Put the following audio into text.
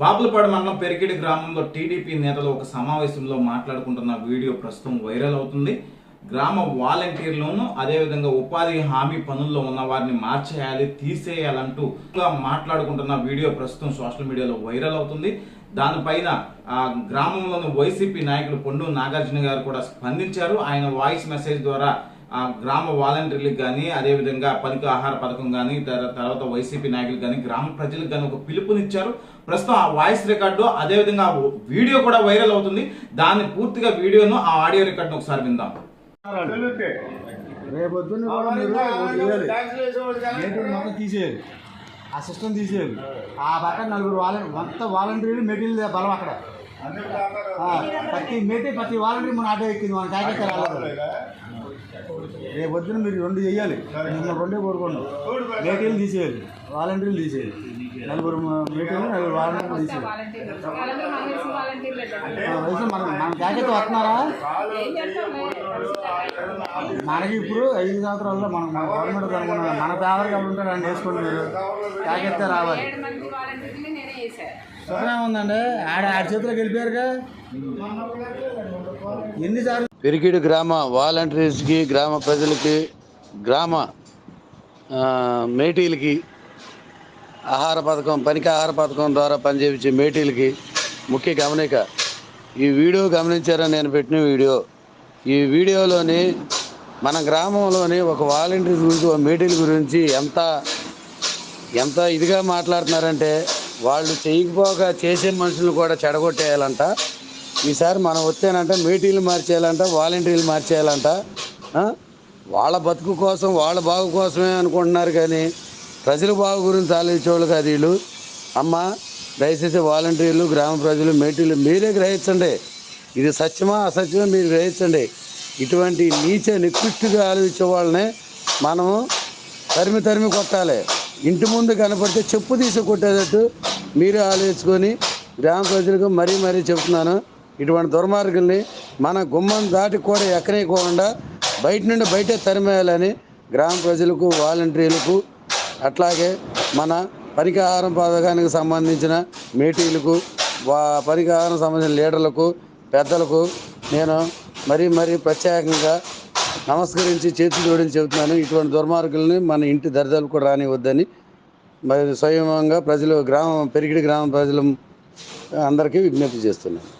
బాపులపాడు మండలం పెరికిడి గ్రామంలో టీడీపీ నేతలు ఒక సమావేశంలో మాట్లాడుకుంటున్న వీడియో ప్రస్తుతం వైరల్ అవుతుంది. గ్రామ వాలంటీర్లను అదేవిధంగా ఉపాధి హామీ పనుల్లో ఉన్న వారిని మార్చేయాలి తీసేయాలంటూ మాట్లాడుకుంటున్న వీడియో ప్రస్తుతం సోషల్ మీడియాలో వైరల్ అవుతుంది. దానిపైన ఆ గ్రామంలోని వైసీపీ నాయకుడు పొండు నాగార్జున గారు కూడా స్పందించారు. ఆయన వాయిస్ మెసేజ్ ద్వారా గ్రామ వాలంటీర్లకు కానీ అదేవిధంగా పనికి ఆహార పథకం కానీ తర్వాత వైసీపీ నాయకులకు కానీ గ్రామ ప్రజలకు కానీ ఒక పిలుపునిచ్చారు. ప్రస్తుతం ఆ వాయిస్ రికార్డు అదేవిధంగా వీడియో కూడా వైరల్ అవుతుంది. దాన్ని పూర్తిగా వీడియోను ఆ ఆడియో రికార్డును ఒకసారి విందాం. రేపొద్దున కూడా మీరు ఒకటి చేయాలి. మెటీరియల్ మొత్తం తీసేయాలి? ఆ సిస్టమ్ తీసేయాలి. ఆ పక్కన నలుగురు వాలంటీ మొత్తం వాలంటీర్లు మెటీరియల్ బలం అక్కడ. ప్రతి మెటీ ప్రతి వాలంటీర్ మన ఆటో ఎక్కింది మన కాయకత్త రేపు పొద్దున మీరు రెండు చేయాలి. మిమ్మల్ని రెండే కోరుకోండి మెటీరియల్ తీసేయాలి. వాలంటీర్లు తీసేయాలి. నలుగురు మెటీరియల్ నలుగురు వాలంటీర్లు తీసేయాలి. మన వయసు మన మన వస్తున్నారా మనకి ఇప్పుడు ఐదు సంవత్సరాల్లో మనం మన గవర్నమెంట్ కనుక్కున్నాం మన ఫేవర్గా ఉంటారు అని వేసుకోండి మీరు ప్యాకెట్ రావాలి. ఏడు సుఖమే ఉందండి ఆడ ఆడ చేతిలో గెలిపారుగా ఎన్నిసార్లు పెరిగిడు గ్రామ వాలంటీర్స్కి గ్రామ ప్రజలకి గ్రామ మేటీలకి ఆహార పథకం పనికి ఆహార పథకం ద్వారా పనిచేయించే మేటీలకి ముఖ్య గమనిక. ఈ వీడియో గమనించారని నేను పెట్టిన వీడియో. ఈ వీడియోలోని మన గ్రామంలోని ఒక వాలంటీర్ గురించి ఒక మీటింగ్ గురించి ఎంత ఎంత ఇదిగా మాట్లాడుతున్నారంటే వాళ్ళు చేయకపోక చేసే మనుషులు కూడా చెడగొట్టేయాలంట. ఈసారి మనం వచ్చానంటే మీటీలు మార్చేయాలంట వాలంటీర్లు మార్చేయాలంట. వాళ్ళ బతుకు కోసం వాళ్ళ బాగు కోసమే అనుకుంటున్నారు కానీ ప్రజల బాగు గురించి ఆలోచించేవాళ్ళు కాదు వీళ్ళు. అమ్మ దయచేసి వాలంటీర్లు గ్రామ ప్రజలు మేటీలు మీరే గ్రహించండి. ఇది సత్యమా అసత్యమా మీరు గ్రహించండి. ఇటువంటి నీచ నికృష్టిగా ఆలోచించే వాళ్ళని మనము తరిమి తరిమి కొట్టాలి. ఇంటి ముందు కనపడితే చెప్పు తీసి కొట్టేటట్టు మీరు ఆలోచించుకొని గ్రామ ప్రజలకు మరీ మరీ చెప్తున్నాను ఇటువంటి దుర్మార్గుల్ని మన గుమ్మం దాటి కూడా ఎక్కనికోకుండా బయట నుండి బయటే తరిమేయాలని గ్రామ ప్రజలకు వాలంటీర్లకు అట్లాగే మన పనికి ఆహారం పథకానికి సంబంధించిన మీటీలకు వా పనికి ఆహారం సంబంధించిన లీడర్లకు పెద్దలకు నేను మరీ మరీ ప్రత్యేకంగా నమస్కరించి చేతులు జోడించి చెబుతున్నాను. ఇటువంటి దుర్మార్గుల్ని మన ఇంటి దరిదాలు కూడా రానివద్దని మరి స్వయంగా ప్రజలు గ్రామం పెరిగిడి గ్రామ ప్రజలు అందరికీ విజ్ఞప్తి చేస్తున్నాను.